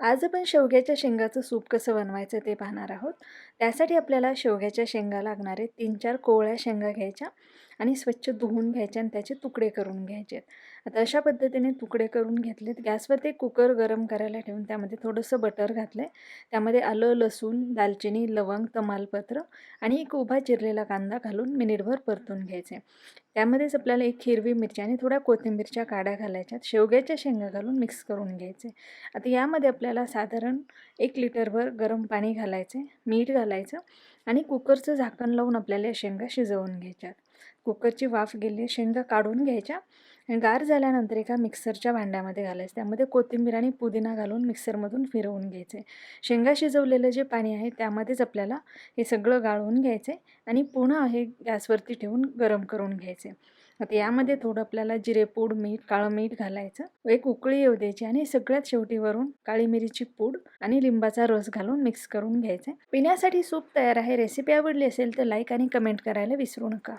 आज आपण शेवग्याच्या शेंगाचं सूप कसं बनवायचं ते पाहणार आहोत. त्यासाठी आपल्याला शेवग्याच्या शेंगा लागणारे तीन चार कोवळ्या शेंगा घ्यायच्या. आणि स्वच्छ धुवून घ्यायचे आणि त्याचे तुकडे करून घ्यायचे. आता अशा पद्धतीने तुकडे करून घेतलेत. गॅसवर ते कुकर गरम करायला ठेवून त्यामध्ये थोडंसं बटर घातलं आहे त्यामध्ये आलं लसूण दालचिनी लवंग तमालपत्र आणि एक उभा चिरलेला कांदा घालून मिनिटभर परतून घ्यायचे. त्यामध्येच आपल्याला एक हिरवी मिरची आणि थोड्या कोथिंबीरच्या काड्या घालायच्यात. शेवग्याच्या शेंगा घालून मिक्स करून घ्यायचे. आता यामध्ये आपल्याला साधारण एक लिटरभर गरम पाणी घालायचे मीठ घालायचं आणि कुकरचं झाकण लावून आपल्याला या शेंगा शिजवून घ्यायच्यात. कुकरची वाफ गेली शेंगा काढून घ्यायच्या आणि गार झाल्यानंतर एका मिक्सरच्या भांड्यामध्ये घालायचं. त्यामध्ये कोथिंबीर आणि पुदिना घालून मिक्सरमधून फिरवून घ्यायचे. शेंगा शिजवलेलं जे पाणी आहे त्यामध्येच आपल्याला हे सगळं गाळून घ्यायचे आणि पुन्हा हे गॅसवरती ठेवून गरम करून घ्यायचे. आता यामध्ये थोडं आपल्याला जिरेपूड मीठ काळं मीठ घालायचं. एक उकळी येऊ द्यायची आणि सगळ्यात शेवटी वरून काळी मिरीची पूड आणि लिंबाचा रस घालून मिक्स करून घ्यायचे. पिण्यासाठी सूप तयार आहे. रेसिपी आवडली असेल तर लाईक आणि कमेंट करायला विसरू नका.